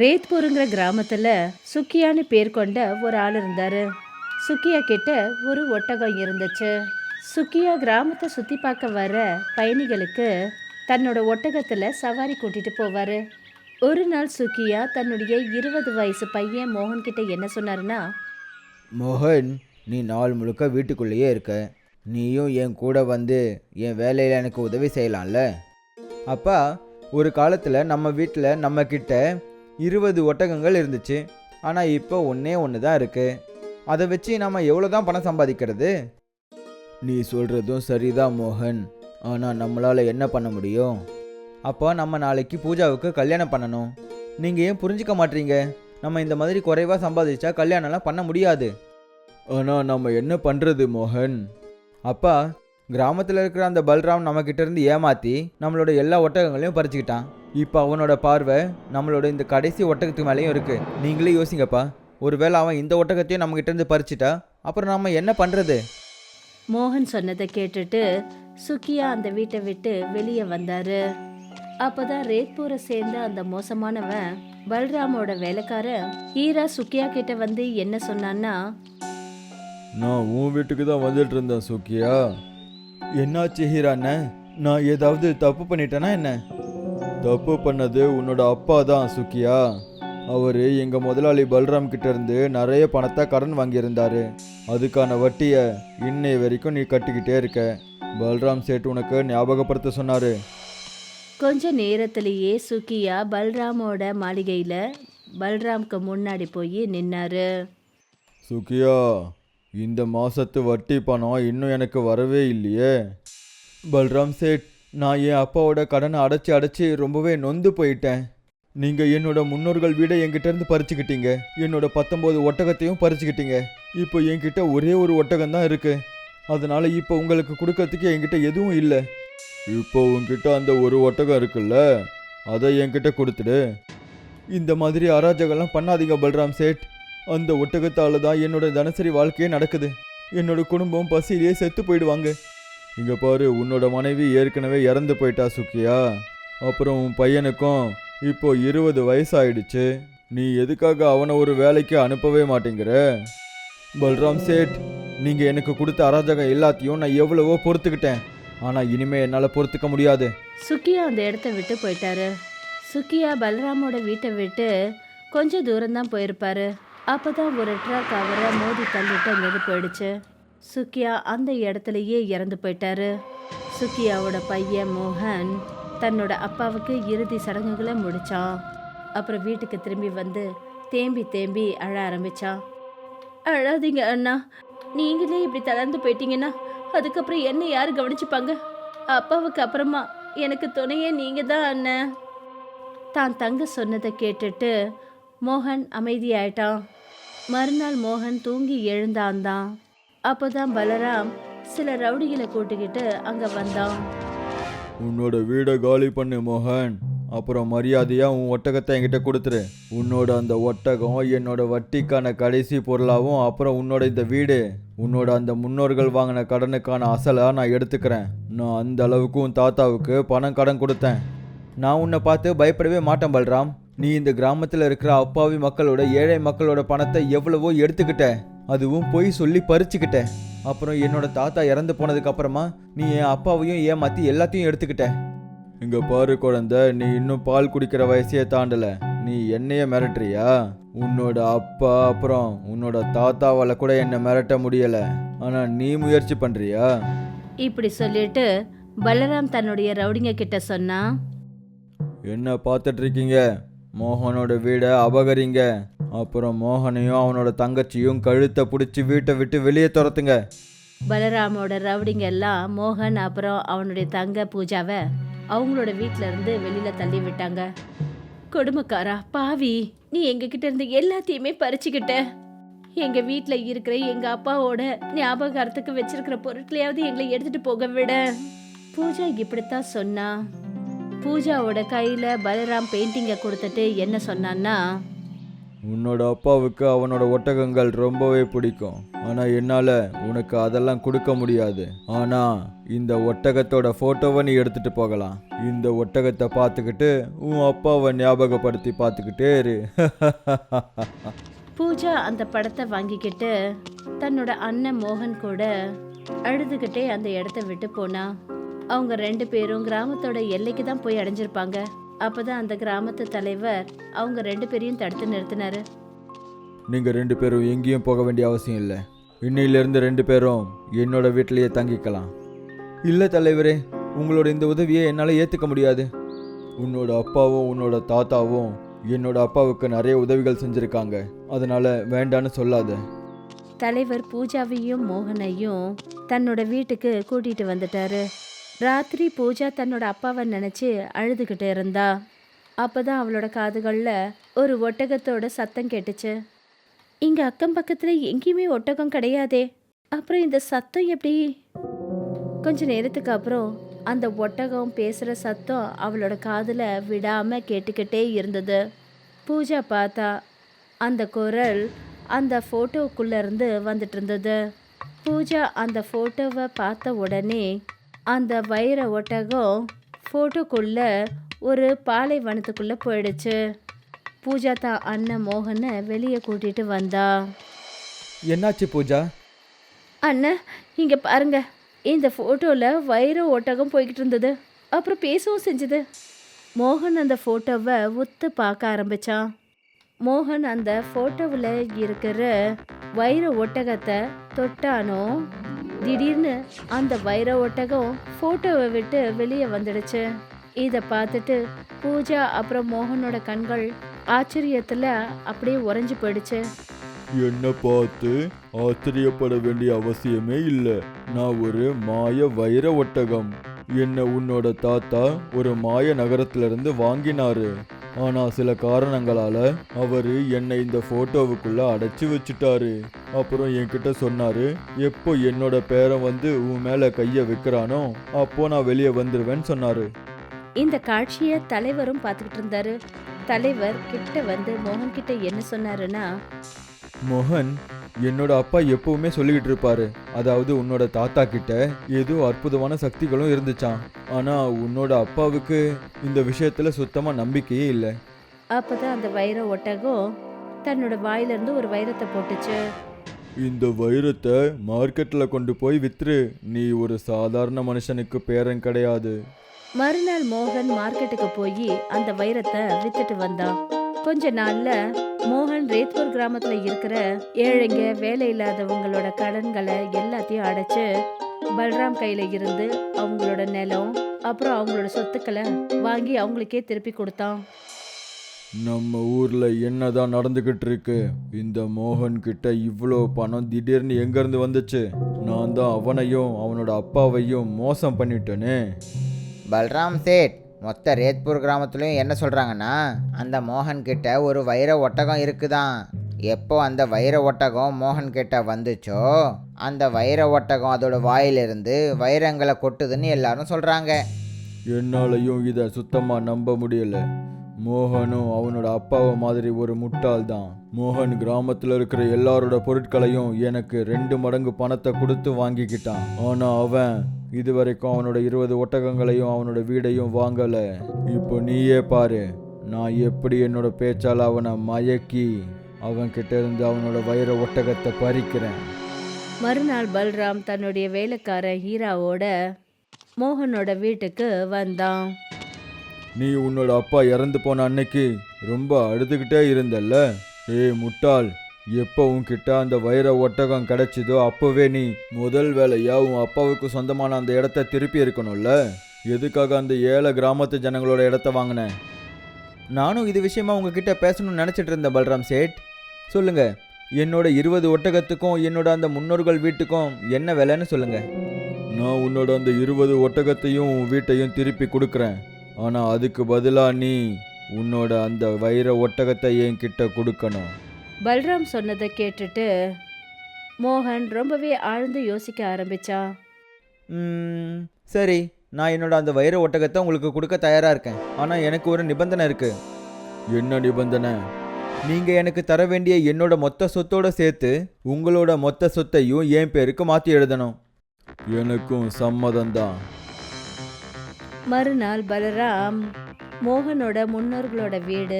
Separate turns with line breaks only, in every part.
ரேத்பூருங்கிற கிராமத்தில் சுக்கியான்னு பேர் கொண்ட ஒரு ஆள் இருந்தார். சுக்கியா கிட்ட ஒரு ஒட்டகம் இருந்துச்சு. சுக்கியா கிராமத்தை சுற்றி பார்க்க வர பயணிகளுக்கு தன்னோட ஒட்டகத்தில் சவாரி கூட்டிகிட்டு போவார். ஒரு நாள் சுக்கியா தன்னுடைய இருபது வயசு பையன் மோகன் கிட்ட என்ன சொன்னாருன்னா
மோகன் நீ நாள் முழுக்க வீட்டுக்குள்ளேயே இருக்க. நீயும் என் கூட வந்து என் வேலையில் எனக்கு உதவி செய்யலாம்ல? அப்பா ஒரு காலத்தில் நம்ம வீட்டில் நம்ம கிட்ட இருபது ஒட்டகங்கள் இருந்துச்சு. ஆனால் இப்போ ஒன்றே ஒன்று தான் இருக்குது அதை வச்சு நம்ம எவ்வளோ தான் பணம் சம்பாதிக்கிறது? நீ சொல்கிறதும் சரிதான் மோகன். ஆனால் நம்மளால் என்ன பண்ண முடியும்? அப்போ நம்ம நாளைக்கு பூஜாவுக்கு கல்யாணம் பண்ணணும். நீங்கள் ஏன் புரிஞ்சுக்க மாட்டீங்க? நம்ம இந்த மாதிரி குறைவாக சம்பாதிச்சா கல்யாணம்லாம் பண்ண முடியாது. ஆனால் நம்ம என்ன பண்ணுறது மோகன்? அப்பா கிராமத்தில் இருக்கிற அந்த பல்ராம் நம்மக்கிட்ட இருந்து ஏமாற்றி நம்மளோட எல்லா ஒட்டகங்களையும் பறிச்சுக்கிட்டான். இப்போ அவனோட பார்வை நம்மளோட இந்த கடைசி ஒட்டகத்துக்கு மேலேயும் இருக்குது நீங்களே யோசிங்கப்பா. ஒருவேளை அவன் இந்த ஒட்டகத்தையும் நம்மக்கிட்ட இருந்து பறிச்சிட்டா அப்புறம் நம்ம என்ன பண்ணுறது
மோகன் சொன்னதை கேட்டுட்டு சுக்கியா அந்த வீட்டை விட்டு வெளியே வந்தாரு. அப்பதான் ரேத்பூரை சேர்ந்த அந்த மோசமானவன் பல்ராமோட வேலைக்காரன் ஈரா சுக்கியா கிட்ட வந்து என்ன சொன்னான்னா
நான் உன் வீட்டுக்கு தான் வந்துட்டு இருந்தேன் சுக்கியா. என்னாச்சு ஹீராண்ண நான் ஏதாவது தப்பு பண்ணிட்டேனா என்ன? தப்பு பண்ணது உன்னோட அப்பா தான் சுக்கியா. அவர் எங்கள் முதலாளி பல்ராம் கிட்ட இருந்து நிறைய பணத்தை கடன் வாங்கியிருந்தாரு. அதுக்கான வட்டியை இன்னை வரைக்கும் நீ கட்டிக்கிட்டே இருக்க. பல்ராம் சேட்டு உனக்கு ஞாபகப்படுத்த சொன்னாரு.
கொஞ்ச நேரத்திலேயே சுக்கியா பல்ராமோட மாளிகையில பல்ராம்க்கு முன்னாடி போய் நின்னாரு.
சுகியா இந்த மாசத்து வட்டி பணம் இன்னும் எனக்கு வரவே இல்லையே. பல்ராம் சேட் நான் என் அப்பாவோட கடனை அடைச்சி அடைச்சி ரொம்பவே நொந்து போயிட்டேன். நீங்கள் என்னோட முன்னோர்கள் வீடை என்கிட்டேருந்து பறிச்சுக்கிட்டீங்க. என்னோட பத்தொம்போது ஒட்டகத்தையும் பறிச்சுக்கிட்டீங்க. இப்போ என்கிட்ட ஒரே ஒரு ஒட்டகம் தான் இருக்குது அதனால் இப்போ உங்களுக்கு கொடுக்கறதுக்கு என்கிட்ட எதுவும் இல்லை. இப்போ உங்ககிட்ட அந்த ஒரு ஒட்டகம் இருக்குல்ல அதை என்கிட்ட கொடுத்துடு. இந்த மாதிரி அராஜகம்லாம் பண்ணாதீங்க பல்ராம் சேட். அந்த ஒட்டகத்தால் தான் என்னோட தினசரி வாழ்க்கையே நடக்குது. என்னோட குடும்பம் பசியிலேயே செத்து போயிடுவாங்க. இங்கே பாரு உன்னோட மனைவி ஏற்கனவே இறந்து போயிட்டா சுக்கியா. அப்புறம் உன் பையனுக்கும் இப்போ இருபது வயசாயிடுச்சு. நீ எதுக்காக அவனை ஒரு வேலைக்கு அனுப்பவே மாட்டேங்கிற? பல்ராம் சேட் நீங்கள் எனக்கு கொடுத்த அராஜகம் எல்லாத்தையும் நான் எவ்வளவோ பொறுத்துக்கிட்டேன். ஆனால் இனிமே என்னால் பொறுத்துக்க முடியாது.
சுக்கியா அந்த இடத்த விட்டு போயிட்டாரு. சுக்கியா பல்ராமோட வீட்டை விட்டு கொஞ்சம் தூரம்தான் போயிருப்பாரு. அப்பதான் ஒரு ட்ரக் அவரை மோதி தள்ளிட்டு அங்கேருந்து போயிடுச்சு. சுக்கியா அந்த இடத்துலயே இறந்து போயிட்டாரு. சுக்கியாவோட பையன் மோகன் தன்னோட அப்பாவுக்கு இறுதி சடங்குகளை முடிச்சான். அப்புறம் வீட்டுக்கு திரும்பி வந்து தேம்பி தேம்பி அழ ஆரம்பிச்சான். அழாதீங்க அண்ணா நீங்களே இப்படி தளர்ந்து போயிட்டீங்கன்னா அதுக்கப்புறம் என்ன யார் கவனிச்சுப்பாங்க? அப்பாவுக்கு அப்புறமா எனக்கு துணையே நீங்க தான் அண்ணன் தான் தங்க சொன்னதை கேட்டுட்டு மோகன் அமைதியாயிட்டான். மறுநாள் மோகன் தூங்கி எழுந்தான் தான். அப்போதான் பலராம் சில ரவுடிகளை கூட்டிக்கிட்டு அங்க வந்தான்.
உன்னோட வீடை காலி பண்ணு மோகன். அப்புறம் மரியாதையா உன் ஒட்டகத்தை என்கிட்ட கொடுத்துரு. உன்னோட அந்த ஒட்டகம் என்னோட வட்டிக்கான கடைசி பொருளாகவும் அப்புறம் உன்னோட இந்த வீடு. உன்னோட அந்த முன்னோர்கள் வாங்கின கடனுக்கான அசலாக நான் எடுத்துக்கிறேன். நான் அந்த அளவுக்கு உன் தாத்தாவுக்கு பணம் கடன் கொடுத்தேன். நான் உன்னை பார்த்து பயப்படவே மாட்டேன் பல்ராம். நீ இந்த கிராமத்தில் இருக்கிற அப்பாவி மக்களோட ஏழை மக்களோட பணத்தை எவ்வளவோ எடுத்துக்கிட்ட. அதுவும் பொய் சொல்லி பறிச்சுக்கிட்ட. அப்புறம் என்னோட தாத்தா இறந்து போனதுக்கு அப்புறமா நீ என் அப்பாவையும் ஏமாத்தி எல்லாத்தையும் எடுத்துக்கிட்ட. இங்க பாரு குழந்தை நீ இன்னும் பால் குடிக்கிற வயசையே தாண்டல. நீ என்னைய மிரட்டுறியா? உன்னோட அப்பா அப்புறம் உன்னோட தாத்தாவால கூட என்னை மிரட்ட முடியல. ஆனா நீ முயற்சி பண்றியா?
இப்படி சொல்லிட்டு பலராம் தன்னுடைய ரவுடிங்க கிட்ட சொன்னா
என்ன பார்த்துட்டு இருக்கீங்க? மோகனோட வீடை அபகரிங்க. அப்புறம் மோகனையும் அவனோட தங்கச்சியும் கழுத்தை பிடிச்சி வீட்டை விட்டு வெளியே துரத்துங்க.
பலராமோட ரவுடிங்க எல்லாம் மோகன் அப்புறம் அவனுடைய தங்க பூஜாவை அவங்களோட வீட்ல இருந்து வெளியில தள்ளி விட்டாங்க. கொடுமைக்காரா பாவி நீ எங்க கிட்ட இருந்து எல்லாத்தையுமே பறிச்சுக்கிட்ட. எங்க வீட்ல இருக்கிற எங்க அப்பாவோட ஞாபகார்த்தத்துக்கு வச்சிருக்கிற பொருட்களையாவது எங்களை எடுத்துட்டு போக விட. பூஜா இப்படித்தான் சொன்னா. பூஜாவோட கையில பலராம் பெயிண்டிங்கை கொடுத்துட்டு என்ன சொன்னான்னா
உன்னோட அப்பாவுக்கு அவனோட ஒட்டகங்கள் ரொம்பவே பிடிக்கும். ஆனால் என்னால் உனக்கு அதெல்லாம் கொடுக்க முடியாது. ஆனால் இந்த ஒட்டகத்தோட ஃபோட்டோவை நீ எடுத்துகிட்டு போகலாம். இந்த ஒட்டகத்தை பார்த்துக்கிட்டு உன் அப்பாவை ஞாபகப்படுத்தி பார்த்துக்கிட்டே இரு.
பூஜா அந்த படத்தை வாங்கிக்கிட்டு தன்னோட அண்ணன் மோகன் கூட அழுதுகிட்டே அந்த இடத்த விட்டு போனா அவங்க ரெண்டு பேரும் கிராமத்தோட எல்லைக்கு தான் போய் அடைஞ்சிருப்பாங்க. அப்பதான் அந்த கிராமத்து தலைவர் அவங்க ரெண்டு பேரையும் தடுத்து நிறுத்தினாரு.
நீங்கள் ரெண்டு பேரும் எங்கேயும் போக வேண்டிய அவசியம் இல்லை. இன்னையிலேருந்து ரெண்டு பேரும் என்னோட வீட்டிலேயே தங்கிக்கலாம். இல்லை தலைவரே உங்களோட இந்த உதவியை என்னால் ஏற்றுக்க முடியாது. உன்னோட அப்பாவும் உன்னோட தாத்தாவும் என்னோட அப்பாவுக்கு நிறைய உதவிகள் செஞ்சுருக்காங்க. அதனால வேண்டான்னு சொல்லாத.
தலைவர் பூஜாவையும் மோகனையும் தன்னோட வீட்டுக்கு கூட்டிட்டு வந்துட்டாரு. ராத்திரி பூஜா தன்னோட அப்பாவை நினச்சி அழுதுகிட்டு இருந்தா. அப்பதான் அவளோட காதுகளில் ஒரு ஒட்டகத்தோட சத்தம் கேட்டுச்சு. இங்கே அக்கம் பக்கத்தில் எங்கேயுமே ஒட்டகம் கிடையாதே. அப்புறம் இந்த சத்தம் எப்படி? கொஞ்ச நேரத்துக்கு அப்புறம் அந்த ஒட்டகம் பேசுகிற சத்தம் அவளோட காதில் விடாமல் கேட்டுக்கிட்டே இருந்தது. பூஜா பார்த்தா அந்த குரல் அந்த ஃபோட்டோக்குள்ளேருந்து வந்துட்டு இருந்தது. பூஜா அந்த ஃபோட்டோவை பார்த்த உடனே அந்த வைர ஒட்டகம் ஃபோட்டோக்குள்ள ஒரு பாலைவனத்துக்குள்ள போயிடுச்சு. பூஜா தான் அண்ணன் மோகனை வெளியே கூட்டிட்டு வந்தா.
என்னாச்சு பூஜா?
அண்ணன் இங்க பாருங்க. இந்த ஃபோட்டோவில் வைர ஒட்டகம் போய்கிட்டு இருந்தது. அப்புறம் பேசவும் செஞ்சது. மோகன் அந்த ஃபோட்டோவை உத்து பார்க்க ஆரம்பிச்சான். மோகன் அந்த ஃபோட்டோவில் இருக்கிற வைர ஒட்டகத்தை தொட்டானோ திடீர்னு அந்த வைர ஒட்டகம் ஃபோட்டோவை விட்டு வெளியே வந்துடுச்சு. இதை பார்த்துட்டு பூஜா அப்புறம் மோகனோட கண்கள் ஆச்சரியத்தில் அப்படியே உறைஞ்சு போயிடுச்சு.
என்ன பார்த்து ஆச்சரியப்பட வேண்டிய அவசியமே இல்லை. நான் ஒரு மாய வைர ஒட்டகம். என்ன உன்னோட தாத்தா ஒரு மாய நகரத்திலிருந்து வாங்கினாரு. ஆனால் சில காரணங்களால் அவர் என்னை இந்த ஃபோட்டோவுக்குள்ளே அடைச்சி வச்சுட்டாரு. அப்புறம் என்கிட்ட சொன்னார் எப்போ என்னோட பேரன் வந்து உன் மேலே கையை வைக்கிறானோ அப்போ நான் வெளியே வந்துடுவேன்னு சொன்னார்.
இந்த காட்சியை தலைவரும் பார்த்துக்கிட்டு இருந்தாரு. தலைவர் கிட்ட வந்து மோகன் கிட்ட என்ன சொன்னாருன்னா
மோகன் என்னோட அப்பா எப்பவுமே சொல்லிக்கிட்டு இருப்பாரு. அதாவது உன்னோட தாத்தா கிட்ட ஏதோ அற்புதமான சக்திகளும் இருந்துச்சாம். ஆனா உன்னோட அப்பாவுக்கு இந்த விஷயத்துல சுத்தமா நம்பிக்கையே இல்லை.
அப்பதான் அந்த வைர ஒட்டகம் தன்னோட வாயிலிருந்து ஒரு வைரத்தை போட்டுச்சு.
இந்த வைரத்தை மார்க்கெட்ல கொண்டு போய் வித்துரு. நீ ஒரு சாதாரண மனுஷனுக்கு பேரன் கிடையாது.
மறுநாள் மோகன் மார்க்கெட்டுக்கு போய் அந்த வைரத்தை வித்துட்டு வந்தான். கொஞ்ச நாள்ல மோகன் ரேத்பூர் கிராமத்துல இருக்கிற ஏழைங்க வேலை இல்லாதவங்களோட கடன்களை எல்லாத்தையும் அடைச்சு பல்ராம் கையில இருந்து அவங்களோட நிலம் அப்புறம் அவங்களோட சொத்துக்களை வாங்கி அவங்களுக்கே திருப்பி கொடுத்தான்.
நம்ம ஊர்ல என்னதான் நடந்துகிட்டு இருக்கு? இந்த மோகன் கிட்ட இவ்வளோ பணம் திடீர்னு எங்க இருந்து வந்துச்சு? நான் தான் அவனையும் அவனோட அப்பாவையும் மோசம் பண்ணிட்டேனே.
பல்ராம் சேட் மொத்த ரேத்பூர் கிராமத்துலேயும் என்ன சொல்கிறாங்கன்னா அந்த மோகன்கிட்ட ஒரு வைர ஒட்டகம் இருக்குதான். எப்போ அந்த வைர ஒட்டகம் மோகன்கிட்ட வந்துச்சோ அந்த வைர ஒட்டகம் அதோட வாயிலிருந்து வைரங்களை கொட்டுதுன்னு எல்லாரும் சொல்கிறாங்க
என்னாலையும் இதை சுத்தமாக நம்ப முடியல. மோகனும் அவனோட அப்பாவை மாதிரி ஒரு முட்டாள் தான் மோகன் கிராமத்தில் இருக்கிற எல்லாரோட பொருட்களையும் எனக்கு ரெண்டு மடங்கு பணத்தை கொடுத்து வாங்கிக்கிட்டான். ஆனால் அவன் இதுவரைக்கும் அவனோட இருபது ஒட்டகங்களையும் அவனோட வீடையும் வாங்கலை. இப்போ நீயே பாரு நான் எப்படி என்னோட பேச்சால் அவனை மயக்கி அவன்கிட்ட இருந்து அவனோட வைர ஒட்டகத்தை பறிக்கிறேன்.
மறுநாள் பல்ராம் தன்னுடைய வேலைக்காரன் ஹீராவோட மோகனோட வீட்டுக்கு வந்தான்.
நீ உன்னோட அப்பா இறந்து போன அன்னைக்கு ரொம்ப அழுதுகிட்டே இருந்தல்ல? ஏய் முட்டாள் எப்போ உன்கிட்ட அந்த வைர ஒட்டகம் கிடைச்சதோ அப்போவே நீ முதல் வேலையா உன் அப்பாவுக்கு சொந்தமான அந்த இடத்த திருப்பி இருக்கணும்ல? எதுக்காக அந்த ஏழை கிராமத்து ஜனங்களோட இடத்த வாங்கின? நானும் இது விஷயமா உங்ககிட்ட பேசணும்னு நினச்சிட்டு இருந்தேன் பல்ராம் சேட். சொல்லுங்க என்னோட இருபது ஒட்டகத்துக்கும் என்னோட அந்த முன்னோர்கள் வீட்டுக்கும் என்ன விலைன்னு சொல்லுங்க. நான் உன்னோட அந்த இருபது ஒட்டகத்தையும் வீட்டையும் திருப்பி கொடுக்குறேன். ஆனால் அதுக்கு பதிலாக நீ உன்னோட அந்த வைர ஒட்டகத்தை என்கிட்ட கொடுக்கணும்.
பல்ராம் சொன்னதை கேட்டுட்டு மோகன் ரொம்பவே ஆழ்ந்து யோசிக்க ஆரம்பிச்சான்
ம், சரி. நான் என்னோட அந்த வைர ஒட்டகத்தை உங்களுக்கு கொடுக்க தயாராக இருக்கேன். ஆனால் எனக்கு ஒரு நிபந்தனை இருக்கு. என்ன நிபந்தனை? நீங்க எனக்கு தர வேண்டிய என்னோட மொத்த சொத்தோட சேர்த்து உங்களோட மொத்த சொத்தையும் என் பேருக்கு மாத்தி எழுதணும். எனக்கும் சம்மதம்தான்.
மறுநாள் பலராம் மோகனோட முன்னோர்களோட வீடு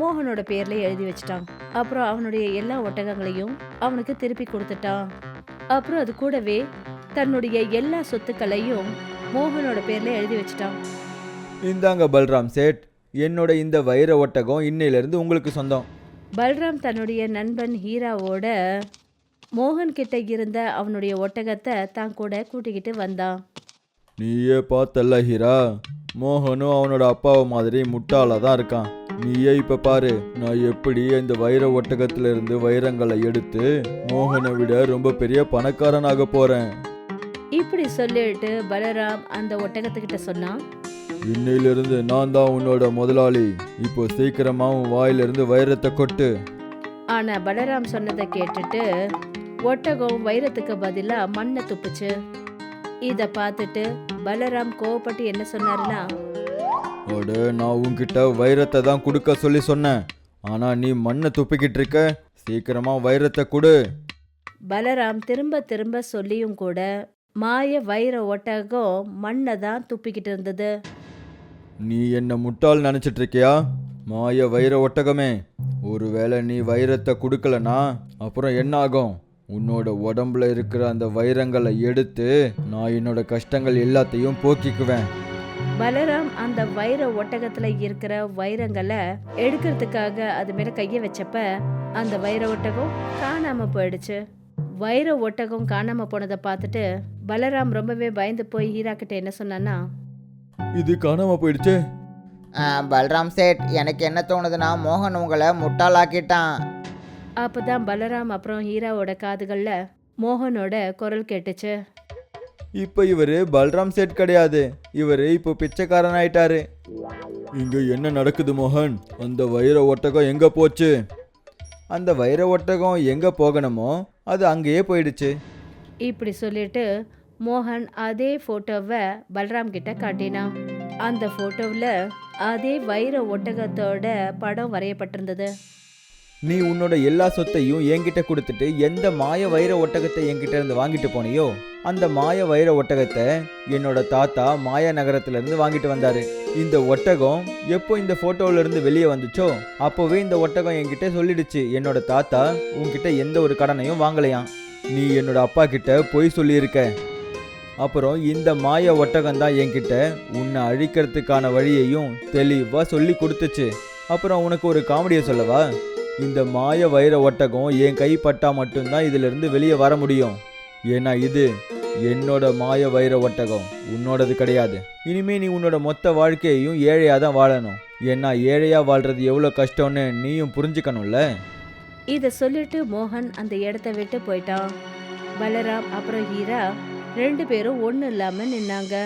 மோகனோட பேர்ல எழுதி வச்சிட்டான். அப்புறம் அவனுடைய எல்லா ஒட்டகங்களையும் அவனுக்கு திருப்பி கொடுத்துட்டான். அப்புறம் அது கூடவே தன்னுடைய எல்லா சொத்துக்களையும் மோகனோட பேர்ல எழுதி வச்சிட்டான்.
இந்தாங்க பல்ராம் சேட் என்னோட இந்த வைர ஒட்டகம் இன்னையிலிருந்து உங்களுக்கு சொந்தம்.
பல்ராம் தன்னுடைய நண்பன் ஹீராவோட மோகன் கிட்ட இருந்த அவனுடைய ஒட்டகத்தை தான் கூட கூட்டிக்கிட்டு வந்தான்.
நீயே பார்த்தல்ல ஹீரா? மோகனும் அவனோட அப்பாவை மாதிரி முட்டாளா தான் இருக்கான். நீயே இப்ப பாரு நான் எப்படி இந்த வைர ஒட்டகத்துல இருந்து வைரங்களை எடுத்து மோகனை விட ரொம்ப பெரிய பணக்காரனாக போறேன்.
இப்படி சொல்லிட்டு பலராம் அந்த ஒட்டகத்துக்கிட்ட சொன்னான்.
இன்னையிலிருந்து நான் தான் உன்னோட முதலாளி. இப்போ சீக்கிரமா உன் வாயிலிருந்து வைரத்தை கொட்டு.
ஆனா பலராம் சொன்னதை கேட்டுட்டு ஒட்டகம் வைரத்துக்கு பதிலா மண்ணை துப்புச்சு. இத பார்த்துட்டு பலராம் கோவப்பட்டு என்ன சொன்னாருன்னா
அட நான் உன்கிட்ட வைரத்தை தான் கொடுக்க சொல்லி சொன்னேன். ஆனா நீ மண்ணை துப்பிக்கிட்டு இருக்க. சீக்கிரமா வைரத்தை கொடு.
பலராம் திரும்ப திரும்ப சொல்லியும் கூட மாய வைர ஒட்டகம் மண்ணை தான் துப்பிக்கிட்டு இருந்தது.
நீ என்ன முட்டாள் நினைச்சிட்டு இருக்கியா? மாய வைர ஒட்டகமே. ஒருவேளை நீ வைரத்தை கொடுக்கலனா அப்புறம் என்ன ஆகும்? உன்னோட உடம்புல இருக்கிற அந்த வைரங்களை எடுத்து நான் என்னோட கஷ்டங்கள் எல்லாத்தையும் போக்கிக்குவேன்.
பலராம் அந்த வைர ஒட்டகத்துல இருக்கிற வைரங்களை எடுக்கிறதுக்காக அது மேல கைய வச்சப்ப அந்த வைர ஒட்டகம் காணாம போயிடுச்சு. வைர ஒட்டகம் காணாம போனதை பார்த்துட்டு பலராம் ரொம்பவே பயந்து போய் ஹீரா கிட்ட என்ன சொன்னான்னா
இது காணாம போயிடுச்சே.
ஆ, பல்ராம் சேட் எனக்கு என்ன தோணுதுன்னா மோகன் உங்களை முட்டாளாக்கிட்டான்.
அப்பதான் பலராம் அப்புறம் ஹீராவோட காதுகள்ல மோகனோட குரல் கேட்டுச்சு.
இப்போ இவரு பல்ராம் சேட் கிடையாது. இவரு இப்போ பிச்சைக்காரன் ஆயிட்டாரு இங்க என்ன நடக்குது மோகன்? அந்த வைர ஒட்டகம் எங்க போச்சு? அந்த வைர ஒட்டகம் எங்க போகணுமோ அது அங்கேயே போயிடுச்சு.
இப்படி சொல்லிட்டு மோகன் அதே போட்டோவை பலராம் கிட்ட காட்டினான். அந்த போட்டோவில் அதே வைர ஒட்டகத்தோட படம் வரையப்பட்டிருந்தது.
நீ உன்னோட எல்லா சொத்தையும் என்கிட்ட கொடுத்துட்டு எந்த மாய வைர ஒட்டகத்தை என்கிட்ட இருந்து வாங்கிட்டு போனியோ அந்த மாய வைர ஒட்டகத்தை என்னோட தாத்தா மாயா நகரத்துல இருந்து வாங்கிட்டு வந்தாரு. இந்த ஒட்டகம் எப்போ இந்த போட்டோல இருந்து வெளியே வந்துச்சோ அப்போவே இந்த ஒட்டகம் என்கிட்ட சொல்லிடுச்சு. என்னோட தாத்தா உன்கிட்ட எந்த ஒரு கடனையும் வாங்கலையாம். நீ என்னோட அப்பா கிட்ட பொய் சொல்லியிருக்க. அப்புறம் இந்த மாய ஒட்டகம் தான் என்கிட்ட உன்னை அழிக்கிறதுக்கான வழியையும் தெளிவா சொல்லி கொடுத்துச்சு. அப்புறம் உனக்கு ஒரு காமெடியை சொல்லவா? இந்த மாய வைர ஒட்டகம் என் கைப்பட்டால் மட்டும்தான் இதிலிருந்து வெளியே வர முடியும். ஏன்னா இது என்னோட மாய வைர ஒட்டகம். உன்னோடது கிடையாது. இனிமே நீ உன்னோட மொத்த வாழ்க்கையையும் ஏழையாக தான் வாழணும். ஏன்னா ஏழையாக வாழ்றது எவ்வளோ கஷ்டம்னு நீயும் புரிஞ்சுக்கணும்ல?
இதை சொல்லிட்டு மோகன் அந்த இடத்த விட்டு போயிட்டான். பலராம் அப்புறம் ஹீரா ரெண்டு பேரும் ஒன்றும் இல்லாமல் நின்னாங்க.